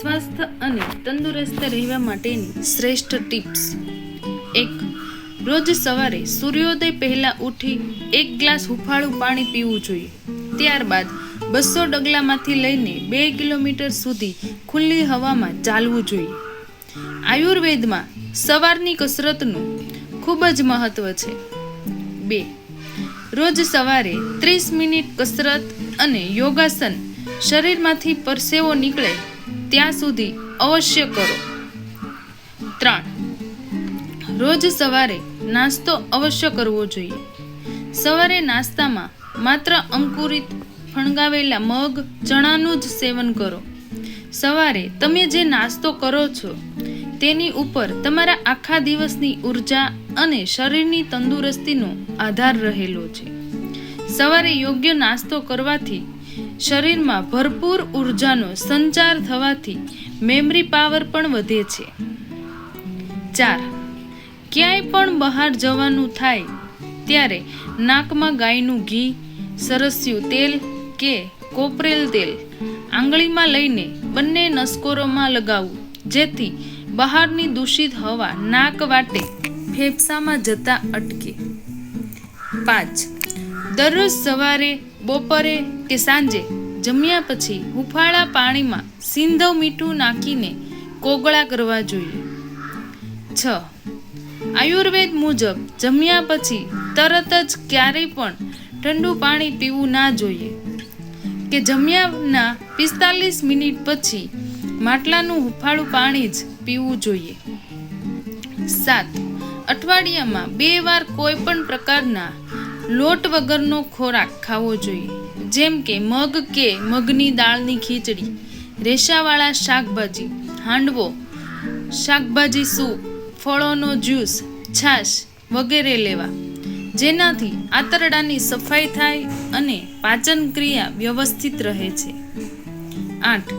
સ્વસ્થ અને તંદુરસ્ત રહેવા માટેની શ્રેષ્ઠ ટિપ્સ. એક, રોજ સવારે સૂર્યોદય પહેલા ઉઠી એક ગ્લાસ હુફાળું પાણી પીવું જોઈએ. ત્યારબાદ બસો ડગલામાંથી લઈને બે કિલોમીટર સુધી ખુલ્લી હવામાં ચાલવું જોઈએ. આયુર્વેદમાં સવારની કસરતનું ખૂબ જ મહત્વ છે. બે, રોજ સવારે ત્રીસ મિનિટ કસરત અને યોગાસન શરીરમાંથી પરસેવો નીકળે, ત્યાં સુધી અવશ્ય કરો. ત્રણ. રોજ સવારે નાસ્તો અવશ્ય કરવો જોઈએ. સવારે નાસ્તામાં માત્ર અંકુરિત ફણગાવેલા મગ, ચણાનું જ સેવન કરો. સવારે તમે જે નાસ્તો કરો છો, તેની ઉપર તમારા આખા દિવસની ઊર્જા અને શરીરની તંદુરસ્તીનો આધાર રહેલો છે. સવારે યોગ્ય નાસ્તો કરવાથી શરીરમાં ભરપૂર ઉર્જાનો સંચાર થવાથી મેમરી પાવર પણ વધે છે. ચાર, ક્યાંય પણ બહાર જવાનું થાય ત્યારે નાકમાં ગાયનું ઘી, સરસ્યું તેલ કે કોપરેલ તેલ આંગળીમાં લઈને બંને નસકોરોમાં લગાવવું, જેથી બહારની દૂષિત હવા નાક વાટે, ફેફસામાં જતા અટકે. પાંચ, દરરોજ સવારે બપોરે કે સાંજે જમ્યા પછી હુંફાળા પાણીમાં સિંધવ મીઠું નાખીને કોગળા કરવા જોઈએ. છ. આયુર્વેદ મુજબ જમ્યા પછી તરત જ ક્યારેય પણ ઠંડુ પાણી પીવું ના જોઈએ. કે જમ્યાના પિસ્તાલીસ મિનિટ પછી માટલાનું હુંફાળું પાણી જ પીવું જોઈએ. સાત. અઠવાડિયામાં બે વાર કોઈ પણ પ્રકારના લોટ વગરનો ખોરાક ખાવો જોઈએ. જેમ કે મગ કે મગની દાળની ખીચડી, રેશાવાળા શાકભાજી, હાંડવો, શાકભાજી સૂપ, ફળોનો જ્યુસ, છાશ વગેરે લેવા. જેનાથી આંતરડાની સફાઈ થાય અને પાચન ક્રિયા વ્યવસ્થિત રહે છે. આઠ.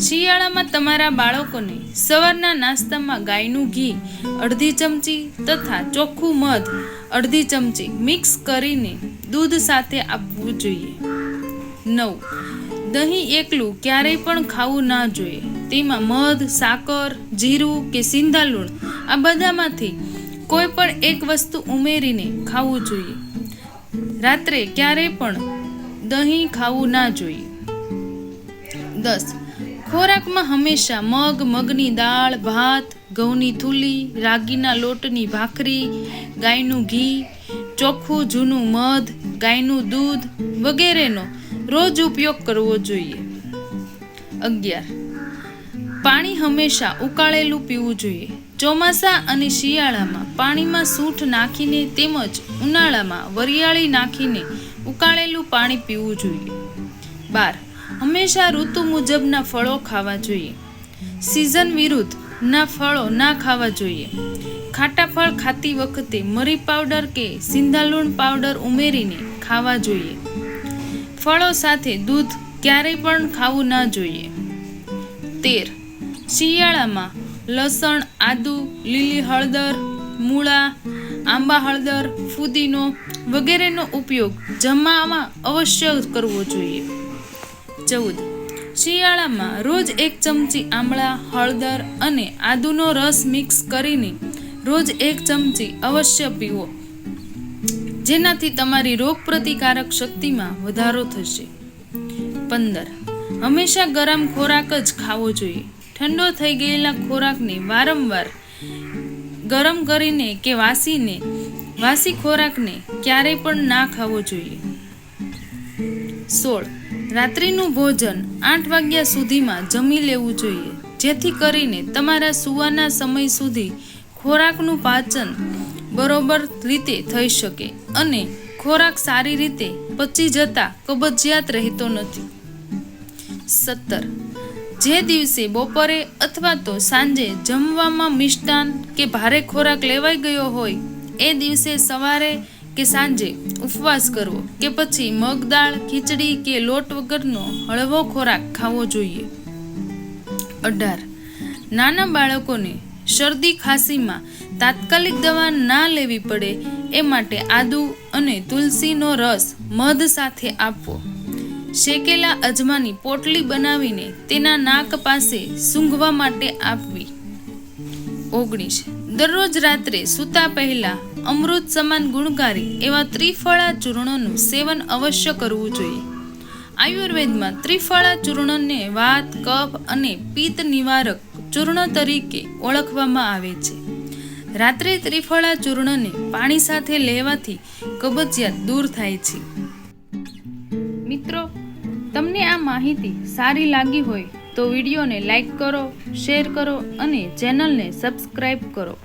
શિયાળામાં તમારા બાળકોને સવારના નાસ્તામાં ગાયનું ઘી, અડધી ચમચી તથા ચોખ્ખું મધ અડધી ચમચી મિક્સ કરીને દૂધ સાથે આપવું જોઈએ. નવ. દહીં એકલું ક્યારેય પણ ખાવું ના જોઈએ. તેમાં મધ, સાકર, જીરું કે સિંધાલુણ આ બધામાંથી કોઈ પણ એક વસ્તુ ઉમેરીને ખાવું જોઈએ. રાત્રે ક્યારેય પણ દહીં ખાવું ના જોઈએ. દસ. ખોરાકમાં હંમેશા મગ, મગની દાળ, ભાત, ઘઉંની થૂલી, રાગીના લોટની ભાખરી, ગાયનું ઘી, ચોખ્ખું જૂનું મધ, ગાયનું દૂધ વગેરેનો રોજ ઉપયોગ કરવો જોઈએ. અગિયાર. પાણી હંમેશા ઉકાળેલું પીવું જોઈએ. ચોમાસા અને શિયાળામાં પાણીમાં સૂંઠ નાખીને તેમજ ઉનાળામાં વરિયાળી નાખીને ઉકાળેલું પાણી પીવું જોઈએ. બાર. હંમેશા ઋતુ મુજબના ફળો ખાવા જોઈએ. સિઝન વિરુદ્ધ ના ફળો ના ખાવા જોઈએ. ખાટા ફળ ખાતી વખતે મરી પાવડર કે સિંધાલુણ પાવડર ઉમેરીને ખાવા જોઈએ. ફળો સાથે દૂધ ક્યારેય પણ ખાવું ના જોઈએ. તેર. શિયાળામાં લસણ, આદુ, લીલી હળદર, મૂળા, આંબા હળદર, ફુદીનો વગેરેનો ઉપયોગ જમવામાં અવશ્ય કરવો જોઈએ. ચૌદ. શિયાળામાં રોજ એક ચમચી આમળા, હળદર અને આદુનો રસ મિક્સ કરીને રોજ એક ચમચી અવશ્ય પીવો. જેનાથી તમારી રોગ પ્રતિકારક શક્તિમાં વધારો થશે. પંદર. હંમેશા ગરમ ખોરાક જ ખાવો જોઈએ. ઠંડો થઈ ગયેલા ખોરાકને વારંવાર ગરમ કરીને કે વાસીને, વાસી ખોરાકને ક્યારેય પણ ના ખાવો જોઈએ. સોળ. રાત્રિનું ભોજન આઠ વાગ્યા સુધીમાં જમી લેવું જોઈએ. જેથી કરીને તમારા સુવાના સમય સુધી ખોરાકનું પાચન બરોબર રીતે થઈ શકે અને ખોરાક સારી રીતે પચી જતા કબજિયાત રહેતો નથી. સત્તર. જે દિવસે બપોરે અથવા તો સાંજે જમવામાં મિષ્ટાન કે ભારે ખોરાક લેવાઈ ગયો હોય, એ દિવસે સવારે કે સાંજે ઉપવાસ કરવો કે પછી મગદાળ ખીચડી કે લોટ વગરનો હળવો ખોરાક ખાવો જોઈએ. અઢાર. નાના બાળકોને શરદી ખાંસીમાં તાત્કાલિક દવા ના લેવી પડે એ માટે આદુ અને તુલસીનો રસ મધ સાથે આપવો. શેકેલા અજમાની પોટલી બનાવીને તેના નાક પાસે સૂંઘવા માટે આપવી. ઓગણીસ. દરરોજ રાત્રે સૂતા પહેલા અમૃત સમાન ગુણકારી એવા ત્રિફળા ચૂર્ણનું સેવન અવશ્ય કરવું જોઈએ. આયુર્વેદમાં ત્રિફળા ચૂર્ણને વાત, કફ અને પિત્ત નિવારક ચૂર્ણ તરીકે ઓળખવામાં આવે છે. રાત્રે ત્રિફળા ચૂર્ણને પાણી સાથે લેવાથી કબજિયાત દૂર થાય છે. મિત્રો, તમને આ માહિતી સારી લાગી હોય તો વિડીયોને લાઈક કરો, શેર કરો અને ચેનલને સબસ્ક્રાઈબ કરો.